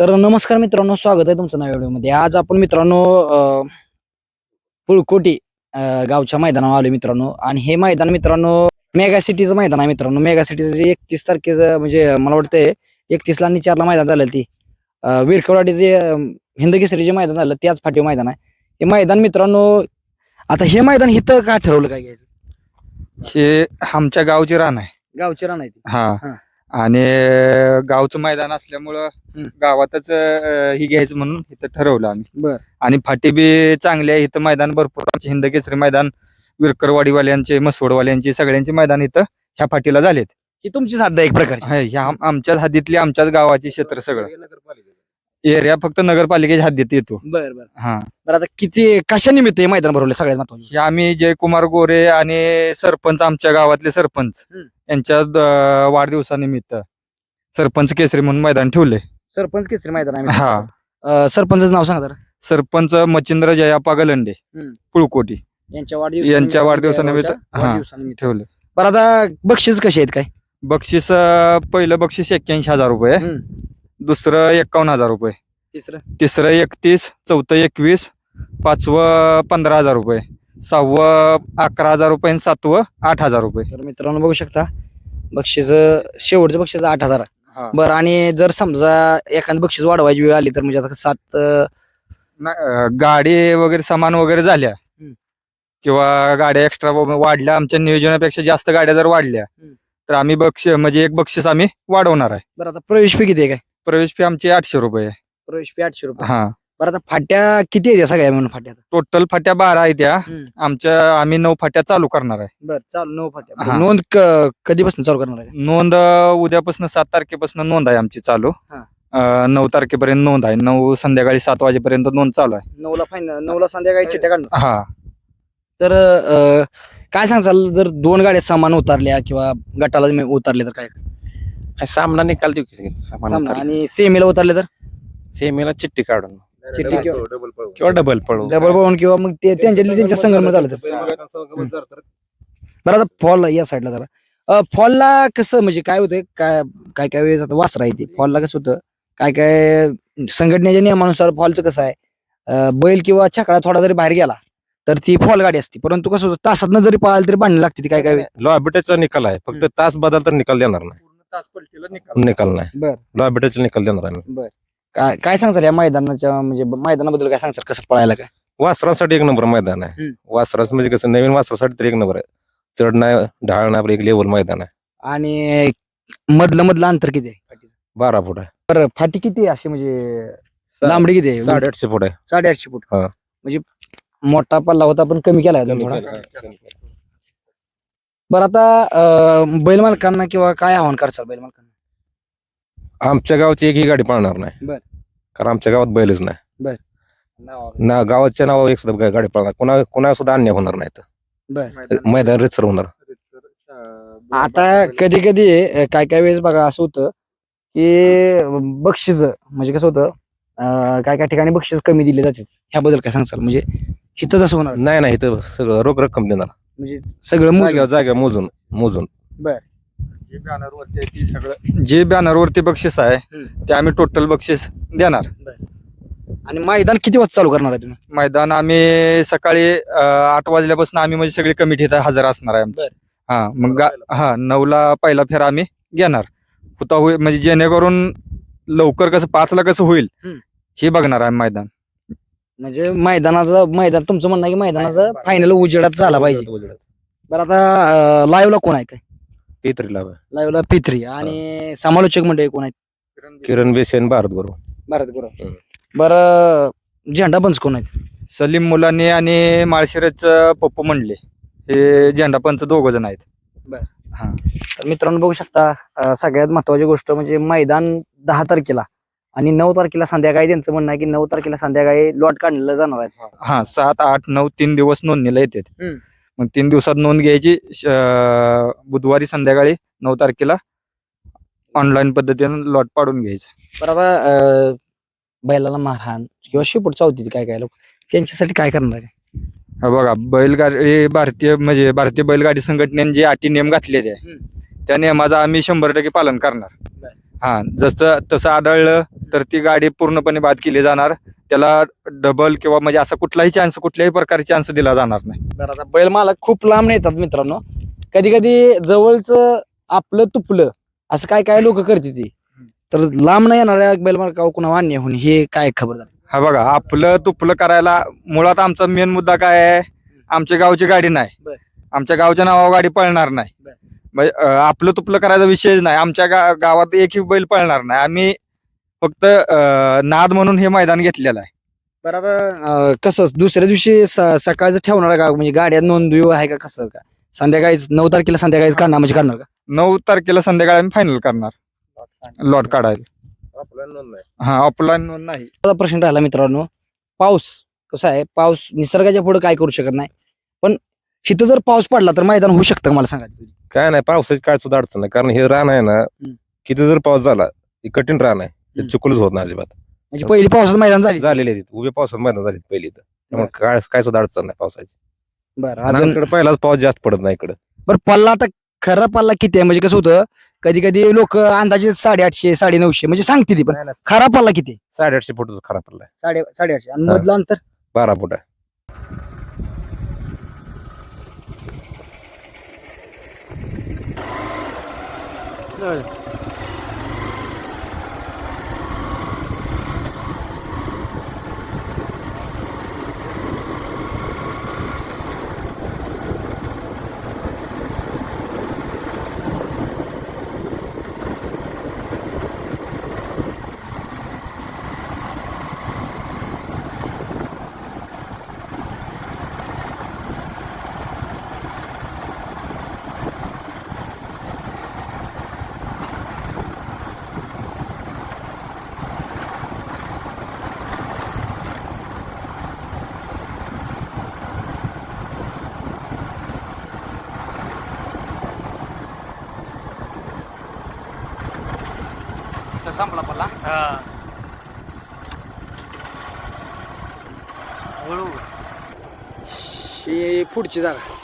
तर नमस्कार मित्रांनो स्वागत आहे तुमचं नव्या व्हिडिओमध्ये. आज आपण मित्रांनो पुळकोटी गावच्या मैदानावर आलो मित्रांनो. आणि हे मैदान मित्रांनो मेगा सिटीचं मैदान आहे मित्रांनो. मेगा सिटीचं एकतीस तारखेचं म्हणजे मला वाटतंय एकतीसला आणि चारला मैदान झालं ती. अं, विरकवडाटीचे अं, हिंद केसरीचे मैदान झालं त्याच फाटीव मैदान आहे. हे मैदान मित्रांनो आता हे मैदान इथं का ठरवलं काय घ्यायचं? हे आमच्या गावची रान आहे. गावचे रान आहे ते. हा. आणि गावचं मैदान असल्यामुळं हम्म. गावातच अं, ही घ्यायचं म्हणून इथं ठरवलं आम्ही. बर. आणि फाटी बी चांगली आहे. इथं मैदान भरपूर आमचे हिंद केसरी मैदान विरकरवाडीवाल्यांचे मसवडवाल्यांचे सगळ्यांचे मैदान इथं ह्या फाटीला झालेत. ही तुमची साध्या एक प्रकारची. हाय, ह्या आम- आमच्याच हद्दीतली आमच्याच गावाची क्षेत्र सगळं. एरिया फक्त नगरपालिकेच्या हद्दीत येतो. बर बर. हा. बरं आता किती कशा निमित्त हे मैदान भरवलं सगळ्यात महत्वाचं? हे आम्ही जयकुमार गोरे आणि सरपंच आमच्या गावातले सरपंच हम्म. यांच्या द- वाढदिवसानिमित्त सरपंच केसरी म्हणून मैदान ठेवले सरपंच केसरी मैदान आहे हा. अं, सरपंचाचं नाव सांगा जरा. सरपंच मच्छिंद्र जयापा गलंडे हम्म. पुळकोटी यांच्या वाढदिवस यांच्या वाढदिवसानिमित्त, हा. वाढदिवसानिमित्त. ठेवले बरं आता बक्षीस कसे आहेत काय? बक्षीस अं, पहिलं बक्षीस एक्क्याऐंशी हजार रुपये. दुसरं एक्कावन्न हजार रुपये तिसरं तिसरं एकतीस चौथं एकवीस पाचवं पंधरा हजार रुपये सहावं अकरा हजार रुपये आणि सातवं आठ हजार रुपये तर मित्रांनो बघू शकता बक्षीस शेवटचं बक्षीस आठ हजार आहे. हा. बरं आणि जर समजा एखादं बक्षीस वाढवायची वेळ आली तर म्हणजे आता सात अं, ना- अं, गाडी वगैरे सामान वगैरे झाल्या हम्म. किंवा गाड्या एक्स्ट्रा वाढल्या आमच्या नियोजनापेक्षा जास्त गाड्या जर वाढल्या हम्म. तर आम्ही बक्ष म्हणजे एक बक्षीस आम्ही वाढवणार आहे बरं आता प्रवेश फी किती आहे काय प्रवेश फी आमची आठशे रुपये आहे. प्रवेश फी आठशे रुपये. हा. बरं आता फाट्या किती आहेत या सगळ्या म्हणून फाट्या टोटल फाट्या बारा आहेत त्या. आमच्या आम्ही नऊ फाट्या चालू करणार आहे. बरं चालू नऊ फाट्या. हा. नोंद क- कधीपासून चालू करणार आहे? नोंद उद्यापासून सात तारखेपासून नोंद आहे आमची चालू. हा. अं, नऊ तारखेपर्यंत नोंद आहे. नऊ संध्याकाळी सात वाजेपर्यंत नोंद चालू आहे. नऊला फायनल नऊला संध्याकाळी चिट्ट्या काढणार. हा. तर अं, काय सांगचाल जर दोन गाड्या सामान उतरल्या किंवा गटाला मे- उतरले तर काय? सामना निकाल देऊ की सामान सामना. उतरलं. आणि सेमीला उतरले तर? सेमीला चिठ्ठी काढून. चिठ्ठी किंवा किंवा डबल पळू डबल पळून किंवा मग ते त्यांच्यातले त्यांच्या संगम झालं तर. बरं आता फॉल या साईडला जरा. फॉलला कसं म्हणजे काय होतं काय काय काय वेळेस आता वासरा येते. फॉलला कसं होतं? काय काय संघटनेच्या नियमानुसार फॉलचं कसं आहे? अं, बैल किंवा छकडा थोडा जरी बाहेर गेला तर ती फॉल गाडी असते. परंतु कसं होतं? तासात जरी पळाली तरी बांधली लागते ती काय काय. लॉबिटेचा निकाल आहे. फक्त तास बदल तर निकाल देणार नाही. निकाल. नाही. बर. लॉबिटेचा निकाल देणार आम्ही. काय काय सांगचाल या मैदानाच्या म्हणजे मैदानाबद्दल काय सांगचाल कसं पळायला काय? वासरांसाठी एक नंबर मैदान आहे. हम्म. वासराचं म्हणजे कसं नवीन वासरासाठी तर एक नंबर आहे. चढ नाही ढाळ नाही आपलं एक लेवल मैदान आहे. आणि मधलं मधलं अंतर किती आहे फाटीचं? बारा फूट आहे. बरं फाटी किती आहे अशी म्हणजे लांबडी किती आहे? साडेआठशे फूट आहे. साडेआठशे फूट. हा. म्हणजे मोठा पल्ला होता पण कमी केलाय अजून थोडा. बरं आता अं, बैल मालकांना किंवा काय आव्हान करचाल बैल मालकांना? आमच्या गावची एकही गाडी पळणार नाही. बर. कारण आमच्या गावात बैलच नाही. बर. ना गावाच्या नावावर एक सुद्धा गाडी पळणार कुणा कुणा सुद्धा अन्याय होणार नाही तर. बर. मैदान रितसर होणार. आता कधी कधी काय काय वेळेस बघा असं होतं की बक्षीस म्हणजे कसं होतं अं, काय काय ठिकाणी बक्षीस कमी दिले जातात ह्याबद्दल काय सांगचाल म्हणजे इथं जसं होणार? नाही नाही इथं सगळं रोख रक्कम देणार. म्हणजे सगळं मोजून. जाग्यावर जाग्यावर मोजून मोजून. जे बॅनरवरती आहे ती सगळं जे बॅनरवरती बक्षीस आहे हम्म. ते आम्ही टोटल बक्षीस देणार. आणि मैदान किती वाजता चालू करणार आहे तुम्ही? मैदान आम्ही सकाळी अं, आठ वाजल्यापासून आम्ही म्हणजे सगळी कमिटी इथं हजर असणार आहे आमची. हा मग गा- हा नऊला पहिला फेरा आम्ही घेणार. हुता होईल म्हणजे जेणेकरून लवकर कसं पाचला कसं होईल हम्म. हे बघणार आहे मैदान. म्हणजे मैदानाचं मैदान तुमचं म्हणणं आहे की मैदानाचं फायनल उजेडात झाला पाहिजे. बरं आता लाईव्हला कोण आहे काय? लाभ आहे. लाईव्हला पित्री आणि समालोचक मंडळी कोण आहेत? किरण बेसेन भारत बरोबर भारत गुरु. बरं झेंडा पंच कोण आहेत? सलीम मुलांनी आणि माळशिरसचं पप्पू म्हणले हे झेंडा पंच दोघ जण आहेत. तर मित्रांनो बघू शकता अं, सगळ्यात महत्वाची गोष्ट म्हणजे मैदान दहा तारखेला. आणि नऊ तारखेला संध्याकाळी त्यांचं म्हणणं आहे की नऊ तारखेला संध्याकाळी लॉट काढलेलं जाणार आहे हा सात आठ नऊ तीन दिवस नोंदणीला येतात. हम्म. मग तीन दिवसात नोंद घ्यायची श- अं, बुधवारी संध्याकाळी नऊ तारखेला ऑनलाईन पद्धतीने लॉट पाडून घ्यायचं. बरं आता अं, बैलाला मारहाण किंवा शिपूट चावती काय काय लोक? त्यांच्यासाठी काय करणार आहे? हा बघा बैलगाडी भारतीय म्हणजे भारतीय बैलगाडी संघटनेने जे अटी नियम घातले ते त्या नियमाचं आम्ही शंभर टक्के पालन करणार. हा जसं तसं आढळलं तर ती गाडी पूर्णपणे बाद केली जाणार. त्याला डबल किंवा म्हणजे असा कुठलाही चान्स कुठल्याही प्रकारचे चान्स दिला जाणार नाही. बरं आता बैल मालक खूप लांब येतात मित्रांनो. कधी कधी जवळच आपलं तुपलं असं काय काय लोक करते ती. तर लांब नाही येणाऱ्या बैल मालकावर कुणा मान्य होऊन हे काय खबर झाली? हा बघा आपलं तुपलं करायला मुळात आमचा मेन मुद्दा काय आहे? आमच्या गावची गाडी नाही. बर. आमच्या गावच्या नावावर गाडी पळणार नाही. बर. म्हणजे आपलं तुपलं करायचा विषयच नाही. आमच्या गा- गावात एकही बैल पळणार नाही. आम्ही फक्त नाद म्हणून हे मैदान घेतलेलं आहे. बरं आता अं, कसं दुसऱ्या दिवशी स- सकाळचं ठेवणार का? म्हणजे गाड्या नोंदवी आहे का कसं? का संध्याकाळीच नऊ तारखेला संध्याकाळीच काढणार म्हणजे काढणार का? नऊ तारखेला संध्याकाळी आम्ही फायनल करणार. लॉट काढायला. हा ऑफलाईन नोंद नाही. आता प्रश्न राहिला मित्रांनो. पाऊस कसा आहे? पाऊस निसर्गाच्या पुढे काय करू शकत नाही? पण इथं जर पाऊस पडला तर मैदान होऊ शकतं का? मला सांगा. काय नाही पावसाची काय सुद्धा अडचण नाही. कारण हे रान आहे ना किती जर पाऊस झाला हे कठीण रान आहे. चुकलच होत नाही अजिबात. म्हणजे पहिली पावसाचं मैदान झाली. झालेले आहेत. उभे पावसात मैदान झाले पहिली तर त्यामुळे काय काय सुद्धा अडचण नाही पावसाची. बरं अजून इकडे पहिलाच पाऊस जास्त पडत नाही इकडे. बरं पल्ला आता खरा पल्ला किती आहे? म्हणजे कसं होतं कधी कधी लोक अंदाजे साडेआठशे साडे नऊशे म्हणजे सांगते ती पण खरा पल्ला किती आहे? साडेआठशे फुटच खराब पडलाय साडे साडेआठशे. आणि हा. मधलं अंतर? बारा फूट आहे. 对。संपला पल्ला पुढची जागा.